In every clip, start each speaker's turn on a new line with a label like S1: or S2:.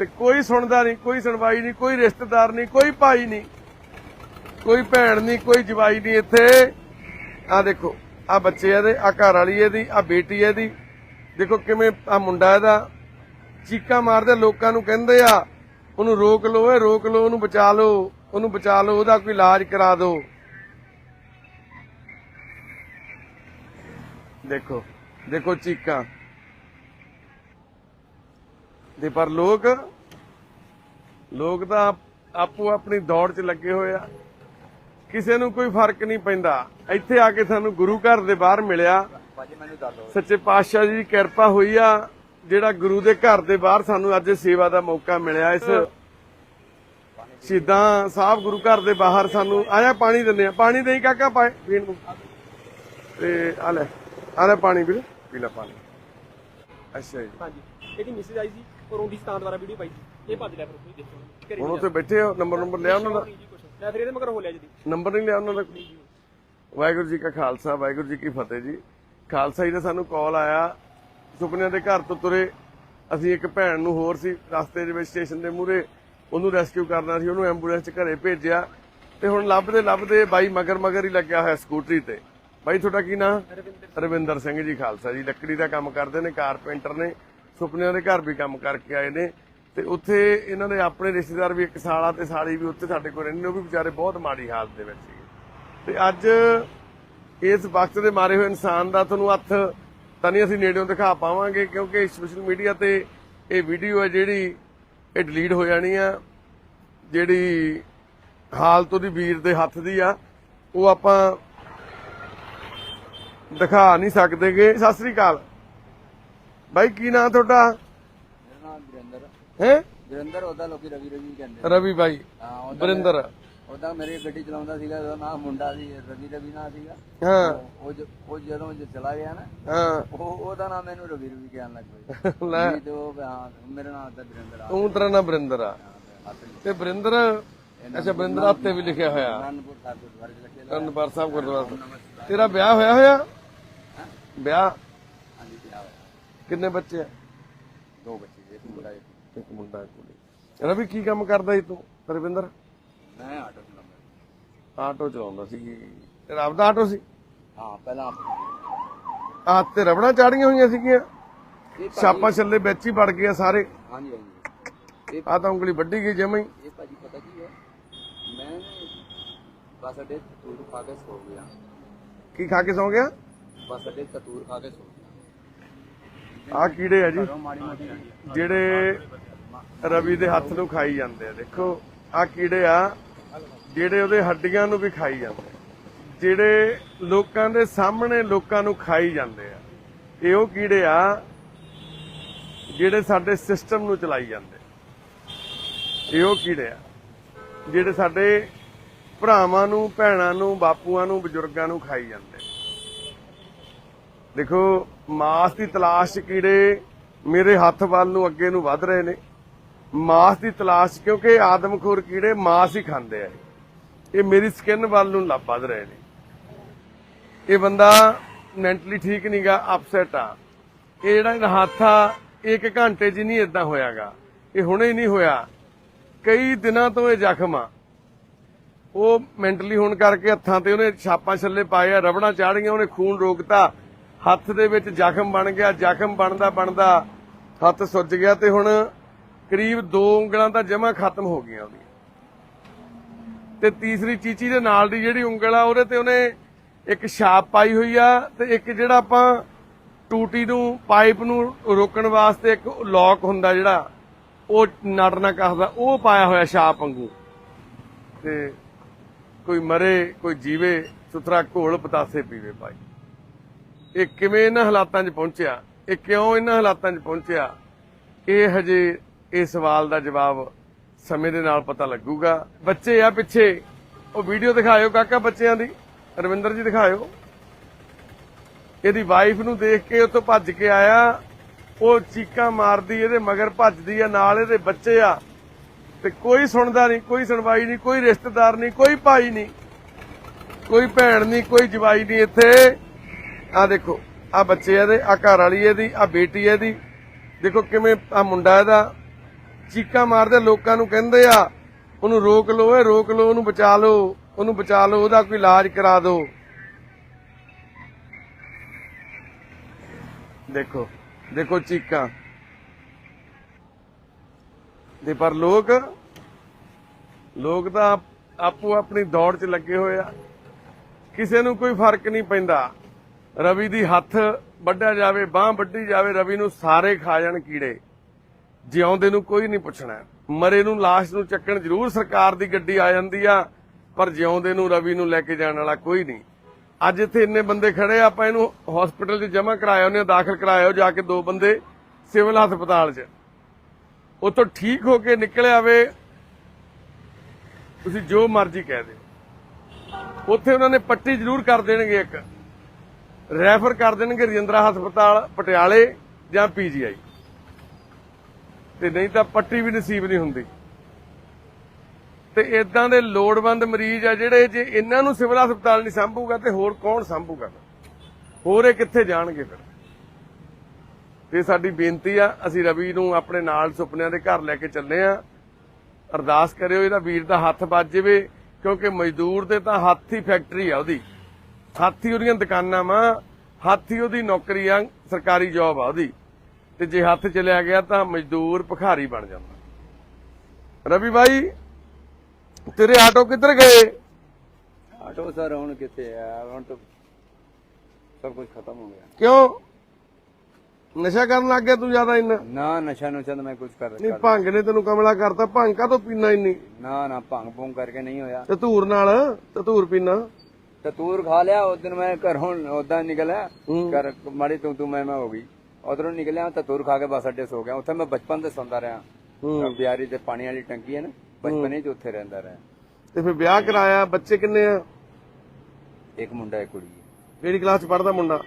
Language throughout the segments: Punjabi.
S1: ਤੇ ਕੋਈ ਸੁਣਦਾ ਨਹੀਂ, ਕੋਈ ਸੁਣਵਾਈ ਨਹੀਂ, ਕੋਈ ਰਿਸ਼ਤੇਦਾਰ ਨਹੀਂ, ਕੋਈ ਭਾਈ ਨਹੀਂ, ਕੋਈ ਭੈਣ ਨਹੀਂ, ਕੋਈ ਜਵਾਈ ਨਹੀਂ ਇੱਥੇ। ਆ ਦੇਖੋ ਆ ਬੱਚੇ ਇਹਦੇ ਆ ਘਰ ਵਾਲੀ ਇਹਦੀ ਆ ਬੇਟੀ ਇਹਦੀ। ਦੇਖੋ ਕਿਵੇਂ ਆ ਮੁੰਡਾ ਇਹਦਾ ਚੀਕਾਂ ਮਾਰਦੇ, ਲੋਕਾਂ ਨੂੰ ਕਹਿੰਦੇ ਆ, ਉਹਨੂੰ ਰੋਕ ਲਓ ਏ ਰੋਕ ਲਓ, ਉਹਨੂੰ ਬਚਾ ਲਓ, ਉਹਨੂੰ ਬਚਾ ਲਓ, ਉਹਦਾ ਕੋਈ ਇਲਾਜ ਕਰਾ ਦਿਓ। ਦੇਖੋ ਦੇਖੋ ਚੀਕਾਂ। ਦੇ ਪਰ ਲੋਕ ਲੋਕ ਤਾਂ ਆਪੋ ਆਪਣੀ ਦੌੜ 'ਚ ਲੱਗੇ ਹੋਏ ਆ। ਕਿਸੇ ਨੂੰ ਕੋਈ ਫ਼ਰਕ ਨਹੀਂ ਪੈਂਦਾ। ਇੱਥੇ ਆ ਕੇ ਸਾਨੂੰ ਗੁਰੂ ਘਰ ਦੇ ਬਾਹਰ ਮਿਲਿਆ। ਸੱਚੇ ਪਾਤਸ਼ਾਹ ਜੀ ਦੀ ਕਿਰਪਾ ਹੋਈ ਆ ਜਿਹੜਾ ਗੁਰੂ ਦੇ ਘਰ ਦੇ ਬਾਹਰ ਸਾਨੂੰ ਅੱਜ ਸੇਵਾ ਦਾ ਮੌਕਾ ਮਿਲਿਆ। ਇਸ ਸ਼ਹੀਦਾਂ ਸਾਹਿਬ ਗੁਰੂ ਘਰ ਦੇ ਬਾਹਰ ਸਾਨੂੰ ਆਇਆ ਪਾਣੀ ਦਿੰਦੇ ਆ। ਪਾਣੀ ਦੇਈ ਕਾਕਾ ਪਾਏ ਪੀਣ ਨੂੰ। ਤੇ ਆ ਲੈ ਆ ਲੈ ਪਾਣੀ ਵੀਰ ਪੀ ਲੈ ਪਾਣੀ। ਅੱਛਾ ਜੀ।
S2: ਹਾਂਜੀ। ਇਹਦੀ ਮੈਸੇਜ ਆਈ ਸੀ। ਔਰ ਉਹਦੀ ਸਤਾਨ ਦੁਆਰਾ ਵੀਡੀਓ ਪਾਈ ਸੀ। ਇਹ ਭੱਜ ਲਿਆ ਫਿਰ ਤੁਸੀਂ ਦੇਖੋ। ਘਰੇ
S1: ਹੁਣ ਉੱਥੇ ਬੈਠੇ ਹੋ ਨੰਬਰ ਨੰਬਰ ਲਿਆ ਉਹਨਾਂ ਦਾ?
S2: ਮੈਂ ਫਿਰ ਇਹਦੇ ਮਗਰ ਹੋ ਲਿਆ ਜੀ
S1: ਨੰਬਰ ਨਹੀਂ ਲਿਆ ਉਹਨਾਂ ਦਾ? ਵਾਹਿਗੁਰੂ ਜੀ ਕਾ ਖਾਲਸਾ ਵਾਹਿਗੁਰੂ ਜੀ ਕੀ ਫਤਿਹ ਜੀ। ਖਾਲਸਾ ਜੀ ਦਾ ਸਾਨੂੰ ਕਾਲ ਆਇਆ ਸੁਪਨਿਆਂ ਦੇ ਘਰ ਤੋਂ ਤੁਰੇ। ਅਸੀਂ ਇੱਕ ਭੈਣ ਨੂੰ ਹੋਰ ਸੀ ਰਸਤੇ ਦੇ ਵਿੱਚ ਸਟੇਸ਼ਨ ਦੇ ਮੂਹਰੇ। ਉਹਨੂੰ ਰੈਸਕਿਊ ਕਰਨਾ ਸੀ ਉਹਨੂੰ ਐਂਬੂਲੈਂਸ 'ਚ ਘਰੇ ਭੇਜਿਆ। ਤੇ ਹੁਣ ਲੱਭਦੇ ਲੱਭਦੇ ਬਾਈ ਮਗਰ ਮਗਰ ਹੀ ਲੱਗਿਆ ਹੋਇਆ ਸਕੂਟਰੀ ਤੇ। ਬਾਈ ਤੁਹਾਡਾ ਕੀ ਨਾਮ ਰਵਿੰਦਰ ਸਿੰਘ ਜੀ ਖਾਲਸਾ ਜੀ। ਲੱਕੜੀ ਦਾ ਕੰਮ ਕਰਦੇ ਨੇ ਕਾਰਪੈਂਟਰ ਨੇ। ਸੁਪਨਿਆਂ ਦੇ ਘਰ ਵੀ ਕੰਮ ਕਰਕੇ ਆਏ ਨੇ ਤੇ ਉੱਥੇ ਇਹਨਾਂ ਦੇ ਆਪਣੇ ਰਿਸ਼ਤੇਦਾਰ ਵੀ ਇੱਕ ਸਾਲਾ ਤੇ ਸਾਲੀ ਵੀ ਉੱਥੇ ਸਾਡੇ ਕੋਲ ਰਹਿੰਦੇ ਨੇ, ਉਹ ਵੀ ਵਿਚਾਰੇ ਬਹੁਤ ਮਾੜੀ ਹਾਲਤ ਦੇ ਵਿੱਚ ਸੀਗੇ। ਤੇ ਅੱਜ ਇਸ ਵਕਤ ਦੇ ਮਾਰੇ ਹੋਏ ਇਨਸਾਨ ਦਾ ਤੁਹਾਨੂੰ ਹੱਥ ਤਾਂ ਨਹੀਂ ਅਸੀਂ ਨੇੜਿਓਂ ਦਿਖਾ ਪਾਵਾਂਗੇ, ਕਿਉਂਕਿ ਸੋਸ਼ਲ ਮੀਡੀਆ ਤੇ ਇਹ ਵੀਡੀਓ ਹੈ ਜਿਹੜੀ ਇਹ ਡਿਲੀਟ ਹੋ ਜਾਣੀ ਆ। ਜਿਹੜੀ ਹਾਲਤ ਉਹਦੀ ਵੀਰ ਦੇ ਹੱਥ ਦੀ ਆ, ਉਹ ਆਪਾਂ ਦਿਖਾ ਨਹੀਂ ਸਕਦੇਗੇ। ਸਤਿ ਸ੍ਰੀ ਅਕਾਲ। ਬਾਈ ਕੀ ਨਾਂ ਤੁਹਾਡਾ?
S3: ਮੇਰਾ ਨਾਮ ਵਰਿੰਦਰ
S1: ਹੈ?
S3: ਵਰਿੰਦਰ ਉਹਦਾ ਲੋਕੀ ਰਵੀ ਰਵੀ ਕਹਿੰਦੇ
S1: ਰਵੀ ਬਾਈ
S3: ਹਾਂ ਉਹਦਾ
S1: ਵਰਿੰਦਰ।
S3: ਉਹਦਾ ਮੇਰੇ ਗੱਡੀ ਚਲਾਉਂਦਾ ਸੀਗਾ ਉਹਦਾ ਨਾਮ ਮੁੰਡਾ ਸੀ ਰਵੀ ਰਵੀ ਨਾਂ ਸੀਗਾ।
S1: ਹਾਂ।
S3: ਉਹ ਉਹ ਜਦੋਂ ਜ- ਚਲਾ ਗਿਆ ਨਾ
S1: ਹਾਂ।
S3: ਉਹ ਉਹਦਾ ਨਾਮ ਮੈਨੂੰ ਰਵੀ ਰਵੀ ਕਹਿਣ ਲੱਗ ਪਿਆ।
S1: ਲੈ।
S3: ਜੀ ਉਹ ਹਾਂ ਮੇਰਾ ਨਾਮ ਤਾਂ ਵਰਿੰਦਰ ਆ।
S1: ਤੂੰ ਤੇਰਾ ਨਾਂ ਵਰਿੰਦਰ ਆ। ਤੇ ਵਰਿੰਦਰ ਅੱਛਾ ਵਰਿੰਦਰ ਹੱਤੇ ਵੀ ਲਿਖਿਆ ਹੋਇਆ।
S3: ਅਨੰਦਪੁਰ ਸਾਹਿਬ ਗੁਰਦੁਆਰੇ ਚ ਲੱਗੇ
S1: ਅਨੰਦਪੁਰ ਸਾਹਿਬ ਗੁਰਦੁਆਰਾ। ਤੇਰਾ ਵਿਆਹ ਹੋਇਆ ਹੋਇਆ? ਵਿਆਹ?
S3: ਹਾਂਜੀ ਹੋਇਆ।
S1: ਕਿੰਨੇ ਬੱਚੇ ਆ?
S3: ਦੋ ਬੱਚੇ ਜੀ, ਇੱਕ ਮੁੰਡਾ ਇੱਕ
S1: ਇੱਕ ਮੁੰਡਾ ਇੱਕ ਕੁੜੀ। ਰਵੀ ਕੀ ਕੰਮ ਕਰਦਾ ਸੀ ਤੂੰ ਰਵਿੰਦਰ?
S3: ਮੈਂ ਆਟੋ ਚਲਾਉਂਦਾ
S1: ਆਟੋ ਚਲਾਉਂਦਾ ਸੀ। ਤੇਰਾ ਆਪਦਾ ਆਟੋ ਸੀ?
S3: ਹਾਂ ਪਹਿਲਾਂ ਆਪ-
S1: ਤੇ ਰਬੜਾਂ ਚਾੜੀਆਂ ਹੋਈਆਂ ਸੀਗੀਆਂ।
S3: ਇਹ ਭਾਜੀ-
S1: ਛਾਪਾਂ ਛੱਲੇ ਵਿੱਚ ਹੀ ਵੜ ਗਏ ਸਾਰੇ।
S3: ਹਾਂਜੀ ਹਾਂਜੀ। ਇਹ
S1: ਆ ਤਾਂ ਉਂਗਲੀ ਵੱਡੀ ਗਈ ਜਮਾਂ ਹੀ।
S3: ਇਹ ਭਾਜੀ ਪਤਾ ਕੀ ਹੈ? ਮੈਂ ਬਸ ਅੱਡੇ ਤੂਰ ਖਾ ਕੇ ਸੋ ਗਿਆ।
S1: ਕੀ ਖਾ ਕੇ ਸੌਂ ਗਿਆ?
S3: ਬਸ ਅੱਡੇ ਕਤੂਰ ਖਾ ਕੇ ਸੋ ਗਿਆ
S1: ਆ ਕੀੜੇ ਆ ਜੀ। ਜਿਹੜੇ ਰਵੀ ਦੇ ਹੱਥ ਨੂੰ ਖਾਈ ਜਾਂਦੇ ਆ। ਦੇਖੋ ਆ ਕੀੜੇ ਆ, ਜਿਹੜੇ ਉਹਦੇ ਹੱਡੀਆਂ ਨੂੰ ਵੀ ਖਾਈ ਜਾਂਦੇ ਜਿਹੜੇ ਲੋਕਾਂ ਦੇ ਸਾਹਮਣੇ ਲੋਕਾਂ ਨੂੰ ਖਾਈ ਜਾਂਦੇ ਆ। ਇਹ ਉਹ ਕੀੜੇ ਆ, ਜਿਹੜੇ ਸਾਡੇ ਸਿਸਟਮ ਨੂੰ ਚਲਾਈ ਜਾਂਦੇ ਇਹ ਉਹ ਕੀੜੇ ਆ, ਜਿਹੜੇ ਸਾਡੇ ਭਰਾਵਾਂ ਨੂੰ, ਭੈਣਾਂ ਨੂੰ, ਬਾਪੂਆਂ ਨੂੰ, ਬਜ਼ੁਰਗਾਂ ਨੂੰ ਖਾਈ ਜਾਂਦੇ ਦੇਖੋ ਮਾਸ ਦੀ ਤਲਾਸ਼ 'ਚ ਕੀੜੇ ਮੇਰੇ ਹੱਥ ਵੱਲ ਨੂੰ ਅੱਗੇ ਨੂੰ ਵੱਧ ਰਹੇ ਨੇ। ਮਾਸ ਦੀ ਤਲਾਸ਼ ਕਿਉਂਕਿ ਆਦਮਖੋਰ ਕੀੜੇ ਮਾਸ ਹੀ ਖਾਂਦੇ ਆ ਇਹ। ਮੇਰੀ ਸਕਿਨ ਵੱਲ ਨੂੰ ਲੱਭ ਵੱਧ ਰਹੇ ਨੇ। ਇਹ ਬੰਦਾ ਮੈਂਟਲੀ ਠੀਕ ਨਹੀਂਗਾ ਅਪਸੈਟ ਆ। ਇਹ ਜਿਹੜਾ ਇਹਦਾ ਹੱਥ ਆ ਇੱਕ ਘੰਟੇ 'ਚ ਹੀ ਨਹੀਂ ਇਦਾਂ ਹੋਇਆਗਾ। ਇਹ ਹੁਣੇ ਹੀ ਨਹੀਂ ਹੋਇਆ। ਕਈ ਦਿਨਾਂ ਤੋਂ ਇਹ ਜ਼ਖਮ ਆ। ਉਹ ਮੈਂਟਲੀ ਹੋਣ ਕਰਕੇ ਹੱਥਾਂ ਤੇ ਉਹਨੇ ਛਾਪਾਂ ਛੱਲੇ ਪਾਏ ਆ, ਰਬੜਾਂ ਚਾੜੀਆਂ ਉਹਨੇ ਖੂਨ ਰੋਕਤਾ। ਹੱਥ ਦੇ ਵਿੱਚ ਜ਼ਖਮ ਬਣ ਗਿਆ, ਜ਼ਖਮ ਬਣਦਾ ਬਣਦਾ ਹੱਥ ਸੁੱਜ ਗਿਆ ਤੇ ਹੁਣ ਕਰੀਬ ਦੋ ਉਂਗਲਾਂ ਤਾਂ ਜਮਾ ਖਤਮ ਹੋ ਗਈਆਂ ਉਹਦੀਆਂ। ਤੇ ਤੀਸਰੀ ਚੀਚੀ ਦੇ ਨਾਲ ਦੀ ਜਿਹੜੀ ਉਂਗਲ ਆ, ਉਹਦੇ ਤੇ ਉਹਨੇ ਇੱਕ ਛਾਪ ਪਾਈ ਹੋਈ ਆ ਤੇ ਇੱਕ ਜਿਹੜਾ ਆਪਾਂ ਟੂਟੀ ਨੂੰ, ਪਾਈਪ ਨੂੰ ਰੋਕਣ ਵਾਸਤੇ ਇੱਕ ਲੌਕ ਹੁੰਦਾ ਜਿਹੜਾ, ਉਹ ਨਟ ਨਾ ਕੱਸਦਾ, ਉਹ ਪਾਇਆ ਹੋਇਆ ਛਾਪ ਵਾਂਗੂ। ਤੇ ਕੋਈ ਮਰੇ, ਕੋਈ ਜੀਵੇ, ਸੁਥਰਾ ਘੋਲ ਪਤਾਸੇ ਪੀਵੇ ਭਾਈ। ਇਹ ਕਿਵੇਂ ਇਹਨਾਂ ਹਾਲਾਤਾਂ 'ਚ ਪਹੁੰਚਿਆ? ਇਹ ਕਿਉਂ ਇਹਨਾਂ ਹਾਲਾਤਾਂ 'ਚ ਪਹੁੰਚਿਆ? ਇਹ ਹਜੇ ਇਹ ਸਵਾਲ ਦਾ ਜਵਾਬ ਸਮੇਂ ਦੇ ਨਾਲ ਪਤਾ ਲੱਗੂਗਾ। ਬੱਚੇ ਆ ਪਿੱਛੇ। ਉਹ ਵੀਡੀਓ ਦਿਖਾਇਓ ਕਾਕਾ ਬੱਚਿਆਂ ਦੀ। ਰਵਿੰਦਰ ਜੀ ਦਿਖਾਇਓ। ਇਹਦੀ ਵਾਈਫ ਨੂੰ ਦੇਖ ਕੇ ਉੱਥੋਂ ਭੱਜ ਕੇ ਆਇਆ। ਉਹ ਚੀਕਾਂ ਮਾਰਦੀ, ਇਹਦੇ ਮਗਰ ਭੱਜਦੀ ਆ, ਨਾਲ ਇਹਦੇ ਬੱਚੇ ਆ। ਤੇ ਕੋਈ ਸੁਣਦਾ ਨਹੀਂ, ਕੋਈ ਸੁਣਵਾਈ ਨਹੀਂ, ਕੋਈ ਰਿਸ਼ਤੇਦਾਰ ਨਹੀਂ, ਕੋਈ ਭਾਈ ਨਹੀਂ। ਕੋਈ ਭੈਣ ਨਹੀਂ, ਕੋਈ ਜਵਾਈ ਨਹੀਂ ਇੱਥੇ। ਆ ਦੇਖੋ ਆ ਬੱਚੇ ਇਹਦੇ ਆ ਘਰ ਵਾਲੀ ਇਹਦੀ ਆ ਬੇਟੀ ਇਹਦੀ। ਦੇਖੋ ਕਿਵੇਂ ਆ ਮੁੰਡਾ ਇਹਦਾ ਚੀਕਾਂ ਮਾਰਦੇ, ਲੋਕਾਂ ਨੂੰ ਕਹਿੰਦੇ ਆ, ਉਹਨੂੰ ਰੋਕ ਲਓ ਏ ਰੋਕ ਲਓ, ਉਹਨੂੰ ਬਚਾ ਲਓ, ਉਹਨੂੰ ਬਚਾ ਲਓ, ਉਹਦਾ ਕੋਈ ਇਲਾਜ ਕਰਾ ਦਿਓ ਦੇਖੋ ਦੇਖੋ ਚੀਕਾਂ। ਤੇ ਪਰ ਲੋਕ ਲੋਕ ਤਾਂ ਆਪੋ ਆਪਣੀ ਦੌੜ 'ਚ ਲੱਗੇ ਹੋਏ ਆ। ਕਿਸੇ ਨੂੰ ਕੋਈ ਫ਼ਰਕ ਨਹੀਂ ਪੈਂਦਾ। ਰਵੀ ਦੀ ਹੱਥ ਵੱਢਿਆ ਜਾਵੇ, ਬਾਹ ਵੱਢੀ ਜਾਵੇ, ਰਵੀ ਨੂੰ ਸਾਰੇ ਖਾ ਜਾਣ ਕੀੜੇ। ਜਿਉਂਦੇ ਨੂੰ ਕੋਈ ਨਹੀਂ ਪੁੱਛਣਾ। ਮਰੇ ਨੂੰ ਲਾਸ਼ ਨੂੰ ਚੱਕਣ ਜ਼ਰੂਰ ਸਰਕਾਰ ਦੀ ਗੱਡੀ ਆ ਜਾਂਦੀ ਆ, ਪਰ ਜਿਉਂਦੇ ਨੂੰ, ਰਵੀ ਨੂੰ ਲੈ ਕੇ ਜਾਣ ਵਾਲਾ ਕੋਈ ਨਹੀਂ। ਅੱਜ ਇੱਥੇ ਇੰਨੇ ਬੰਦੇ ਖੜੇ ਆਪਾਂ ਇਹਨੂੰ ਹਸਪੀਟਲ 'ਚ ਜਮ੍ਹਾਂ ਕਰਾਇਆ, ਉਹਨੇ ਦਾਖਲ ਕਰਾਇਆ ਜਾ ਕੇ ਦੋ ਬੰਦੇ ਸਿਵਲ ਹਸਪਤਾਲ 'ਚ। ਉਤੋਂ ਠੀਕ ਹੋ ਕੇ ਨਿਕਲ ਆਵੇ ਤੁਸੀਂ ਜੋ ਮਰਜ਼ੀ ਕਹਿ ਦਿਓ। ਉੱਥੇ ਉਹਨਾਂ ਨੇ ਪੱਟੀ ਜ਼ਰੂਰ ਕਰ ਦੇਣਗੇ ਇੱਕ। ਰੈਫਰ ਕਰ ਦੇਣਗੇ ਰਜਿੰਦਰਾ ਹਸਪਤਾਲ, ਪਟਿਆਲੇ ਜਾਂ ਪੀਜੀਆਈ। ਤੇ ਨਹੀਂ ਤਾਂ ਪੱਟੀ ਵੀ ਨਸੀਬ ਨਹੀਂ ਹੁੰਦੀ। ਤੇ ਇਦਾਂ ਦੇ ਲੋੜਵੰਦ ਮਰੀਜ਼ ਆ ਜਿਹੜੇ ਜੇ ਇਹਨਾਂ ਨੂੰ ਸਿਵਲ ਹਸਪਤਾਲ ਨਹੀਂ ਸੰਭੂਗਾ ਤੇ ਹੋਰ ਕੌਣ ਸੰਭੂਗਾ ਹੋਰ ਇਹ ਕਿੱਥੇ ਜਾਣਗੇ ਫਿਰ? ਤੇ ਸਾਡੀ ਬੇਨਤੀ ਆ, ਅਸੀਂ ਰਵੀ ਨੂੰ ਆਪਣੇ ਨਾਲ ਸੁਪਨਿਆਂ ਦੇ ਘਰ ਲੈ ਕੇ ਚੱਲੇ ਆ। ਅਰਦਾਸ ਕਰਿਓ ਇਹਦਾ ਵੀਰ ਦਾ ਹੱਥ ਵੱਜ ਜਾਵੇ, ਕਿਉਂਕਿ ਮਜ਼ਦੂਰ ਦੇ ਤਾਂ ਹੱਥ ਹੀ ਫੈਕਟਰੀ ਆ ਉਹਦੀ। ਹੱਥ ਉਹਦੀਆਂ ਦੁਕਾਨਾਂ ਵਾ ਹੱਥ ਉਹਦੀ ਨੌਕਰੀ ਆ ਸਰਕਾਰੀ ਜੌਬ ਆ ਉਹਦੀ। ਤੇ ਜੇ ਹੱਥ ਚਲਿਆ ਗਿਆ ਤਾਂ ਮਜ਼ਦੂਰ ਭਿਖਾਰੀ ਬਣ ਜਾਂਦਾ। ਰਵੀ ਭਾਈ ਤੇਰੇ ਆਟੋ ਕਿੱਧਰ ਗਏ?
S3: ਆਟੋ ਸਰ ਹੁਣ ਕਿੱਥੇ ਆ? ਹੁਣ ਤਾਂ ਸਭ ਕੁਝ ਖਤਮ ਹੋ ਗਿਆ।
S1: ਕਿਉਂ? ਨਸ਼ਾ ਕਰਨ ਲੱਗ ਗਿਆ ਤੂੰ ਜ਼ਿਆਦਾ ਇੰਨਾ?
S3: ਨਾ ਨਸ਼ਾ ਨੁਸ਼ਾ ਤਾਂ ਮੈਂ ਕੁਝ ਕਰ
S1: ਨਹੀਂ ਭੰਗ ਨੇ ਤੈਨੂੰ ਕਮਲਾ ਕਰਤਾ ਭੰਗ ਕਾ ਤੋਂ ਪੀਣਾ ਇੰਨੀ?
S3: ਨਾ ਨਾ ਭੰਗ ਭੁੰਗ ਕਰਕੇ ਨਹੀਂ ਹੋਇਆ।
S1: ਧਤੂਰ ਨਾਲ ਧਤੂਰ ਪੀਣਾ
S3: ਤਤੂਰ ਖਾ ਲਿਆ ਉਸ ਦਿਨ ਮੈਂ ਘਰੋਂ ਉਦਾਂ ਨਿਕਲਿਆ। ਘਰ ਮਾੜੀ ਤੂੰ ਤੂੰ ਮੈਂ ਮੈਂ ਹੋ ਗਈ। ਉਧਰੋਂ ਨਿਕਲਿਆ ਤਤੂਰ ਖਾ ਕੇ ਬਸ ਅੱਡੇ ਸੋ ਗਿਆ। ਉੱਥੇ ਮੈਂ ਬਚਪਨ ਦੇ ਸੌਂਦਾ ਰਿਹਾ। ਬਿਆਰੀ ਤੇ ਪਾਣੀ ਵਾਲੀ ਟੰਕੀ ਹੈ ਨਾ ਬਚਪਨ 'ਚ ਉੱਥੇ ਰਹਿੰਦਾ ਰਿਹਾ।
S1: ਤੇ ਫਿਰ ਵਿਆਹ ਕਰਾਇਆ ਬੱਚੇ ਕਿੰਨੇ ਆ?
S3: ਇੱਕ ਮੁੰਡਾ ਇੱਕ ਕੁੜੀ।
S1: ਕਿਹੜੀ ਕਲਾਸ ਚ ਪੜਦਾ ਮੁੰਡਾ?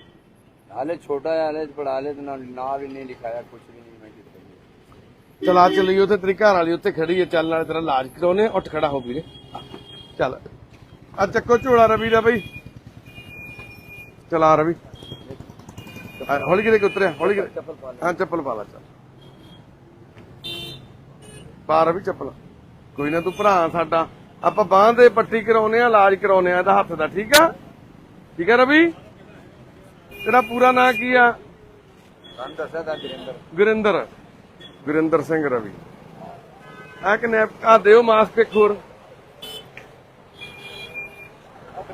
S3: ਹਾਲੇ ਛੋਟਾ ਹੈ ਹਾਲੇ ਪੜਾ ਲੈ ਤੇ ਨਾ ਵੀ ਨਹੀਂ ਲਿਖਾਇਆ ਕੁਝ ਵੀ ਨਹੀਂ ਮੈਂ ਕੀਤਾ।
S1: ਚਲ ਚੱਲੀ ਉੱਥੇ ਤੇਰੀ ਘਰ ਵਾਲੀ ਉੱਥੇ ਖੜੀ ਹੈ ਚੱਲ ਨਾਲੇ ਤੇਰਾ ਇਲਾਜ ਕਰਾਉਨੇ। ਉੱਠ ਖੜਾ ਹੋ ਵੀਰੇ। ਚੱਲ। ਆ ਚੱਕੋ ਝੋਲਾ ਰਵੀ ਦਾ ਬਈ। ਚਲਾ ਰਵੀ। ਆ, ਹੌਲੀ ਕਿਤੇ ਉਤਰਿਆ ਹੌਲੀ ਕਿਤੇ। ਹਾਂ ਚੱਪਲ ਪਾ ਲਾ ਚੱਲ। ਪਾ ਰਵੀ ਚੱਪਲ। ਕੋਈ ਨਾ ਤੂੰ ਭਰਾ ਸਾਡਾ। ਆਪਾਂ ਬਾਂਹ ਦੇ ਪੱਟੀ ਕਰਾਉਨੇ ਆ ਇਲਾਜ ਕਰਾਉਨੇ ਆ ਇਹਦਾ ਹੱਥ ਦਾ ਠੀਕ ਆ? ਠੀਕ ਆ ਰਵੀ? ਤੇਰਾ ਪੂਰਾ ਨਾਂ ਕੀ ਆ?
S3: ਤੁਹਾਨੂੰ ਦੱਸਿਆ ਤਾਂ ਜਰਿੰਦਰ
S1: ਗੁਰਿੰਦਰ। ਗੁਰਿੰਦਰ ਸਿੰਘ ਰਵੀ। ਆ ਕਿ ਆ? ਦਿਓ ਮਾਸਕ ਇੱਕ ਹੋਰ।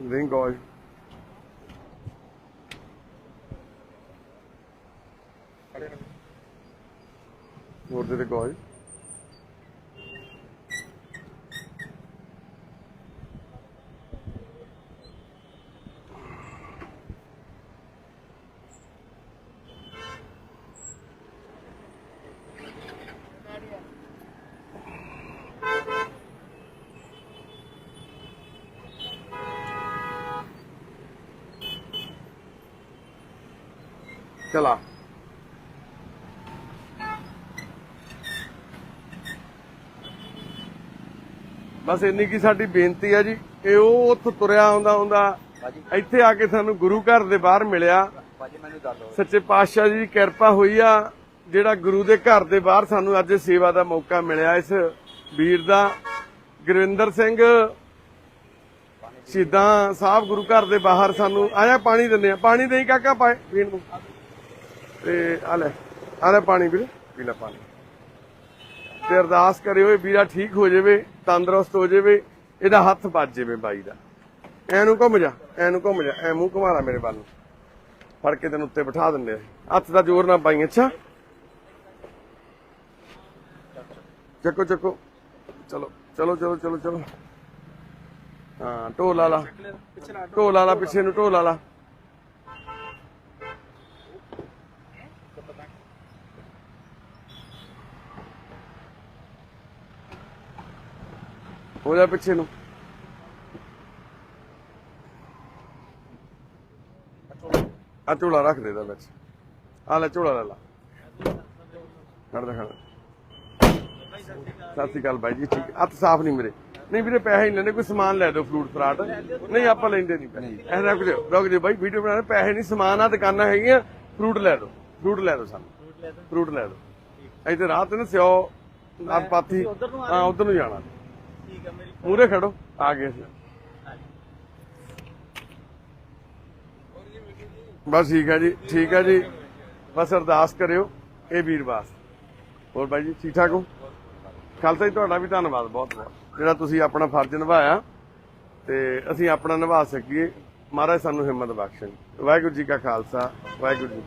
S1: ring oil. ਹੋਰ ਦੇ ਚਲਾ। ਬਸ ਇੰਨੀ ਕੀ ਸਾਡੀ ਬੇਨਤੀ ਆ ਜੀ ਇਹ ਉਹ ਉੱਥੋਂ ਤੁਰਿਆ ਆਉਂਦਾ ਹੁੰਦਾ। ਇੱਥੇ ਆ ਕੇ ਸਾਨੂੰ ਗੁਰੂ ਘਰ ਦੇ ਬਾਹਰ ਮਿਲਿਆ। ਸੱਚੇ ਪਾਤਸ਼ਾਹ ਜੀ ਦੀ ਕਿਰਪਾ ਹੋਈ ਆ ਜਿਹੜਾ ਗੁਰੂ ਦੇ ਘਰ ਦੇ ਬਾਹਰ ਸਾਨੂੰ ਅੱਜ ਸੇਵਾ ਦਾ ਮੌਕਾ ਮਿਲਿਆ ਇਸ ਵੀਰ ਦਾ। ਗੁਰਵਿੰਦਰ ਸਿੰਘ ਸ਼ਹੀਦਾਂ ਸਾਹਿਬ ਗੁਰੂ ਘਰ ਦੇ ਬਾਹਰ ਸਾਨੂੰ ਆਇਆ ਪਾਣੀ ਦਿੰਦੇ ਆ। ਪਾਣੀ ਦੇਈ ਕਾਕਾ ਪੀਣ ਨੂੰ। ਤੇ ਆ ਲੈ ਆ ਲੈ ਪਾਣੀ ਵੀਰ ਪੀ ਲੈ ਪਾਣੀ। ਤੇ ਅਰਦਾਸ ਕਰਿਓ ਇਹ ਵੀਰਾ ਠੀਕ ਹੋ ਜਾਵੇ ਤੰਦਰੁਸਤ ਹੋ ਜਾਵੇ ਇਹਦਾ ਹੱਥ ਵੱਜ ਜਾਵੇ ਬਾਈ ਦਾ। ਐਨੂੰ ਘੁੰਮ ਜਾ ਐਨੂੰ ਘੁੰਮ ਜਾ ਐ ਮੂੰਹ ਘੁਮਾਰਾ ਮੇਰੇ ਵੱਲ ਨੂੰ। ਫੜ ਕੇ ਤੈਨੂੰ ਉੱਤੇ ਬਿਠਾ ਦਿੰਦੇ ਆ। ਹੱਥ ਦਾ ਜ਼ੋਰ ਨਾ ਪਾਈ ਅੱਛਾ? ਚੱਕੋ ਚੱਕੋ। ਚਲੋ ਚਲੋ ਚਲੋ ਚਲੋ ਚਲੋ। ਹਾਂ ਢੋਲ ਲਾ ਢੋਲ ਲਾ ਪਿੱਛੇ ਨੂੰ ਢੋਲ ਲਾ ਹੋ ਜਾ ਪਿੱਛੇ ਨੂੰ। ਆ ਝੋਲਾ ਰੱਖ ਦੇ ਦਾ ਵਿੱਚ। ਆ ਲੈ ਝੋਲਾ ਲੈ ਲਾ। ਖੜ ਦੇ ਖੜ। ਸਤਿ ਸ਼੍ਰੀ ਅਕਾਲ ਬਾਈ ਜੀ ਠੀਕ। ਹੱਥ ਸਾਫ਼ ਨਹੀਂ ਮੇਰੇ। ਨਹੀਂ ਵੀਰੇ ਪੈਸੇ ਹੀ ਲੈਣੇ ਕੋਈ ਸਮਾਨ ਲੈ ਦਿਓ ਫਰੂਟ ਫਰਾਟ। ਨਹੀਂ ਆਪਾਂ ਲੈਂਦੇ ਨਹੀਂ ਪੈਸੇ। ਐ ਰੁਕ ਜਾਓ ਰੁਕ ਬਾਈ ਵੀਡੀਓ ਬਣਾਉਣਾ ਪੈਸੇ ਨਹੀਂ ਸਮਾਨ ਆ ਦੁਕਾਨਾਂ ਹੈਗੀਆਂ ਫਰੂਟ ਲੈ ਦਿਓ। ਫਰੂਟ ਲੈ ਦਿਓ ਸਾਨੂੰ। ਫਰੂਟ ਲੈ ਦਿਓ। ਇੱਥੇ ਰਾਤ ਨੂੰ ਸਿਓ ਨਾਲ ਪਾਥੀ ਹਾਂ ਉਧਰ ਨੂੰ ਜਾਣਾ।
S2: ਠੀਕ ਹੈ ਮੇਰੀ
S1: ਮੂਰੇ ਖੜੋ, ਆ ਗਏ ਅਸੀਂ। ਬਸ ਠੀਕ ਹੈ ਜੀ, ਠੀਕ ਹੈ ਜੀ। ਬਸ ਅਰਦਾਸ ਕਰਿਓ, ਇਹ ਵੀਰਵਾਸ ਹੋਰ ਬਾਈ ਜੀ, ਠੀਕ ਠਾਕ ਹੋ? ਖਾਲਸਾ ਜੀ ਤੁਹਾਡਾ ਵੀ ਧੰਨਵਾਦ, ਬਹੁਤ ਬਹੁਤ। ਜਿਹੜਾ ਤੁਸੀਂ ਆਪਣਾ ਫਰਜ਼ ਨਿਭਾਇਆ, ਤੇ ਅਸੀਂ ਆਪਣਾ ਨਿਭਾ ਸਕੀਏ। ਮਹਾਰਾਜ ਸਾਨੂੰ ਹਿੰਮਤ ਬਖਸ਼ਣ ਵਾਹਿਗੁਰੂ ਜੀ ਕਾ ਖਾਲਸਾ, ਵਾਹਿਗੁਰੂ ਜੀ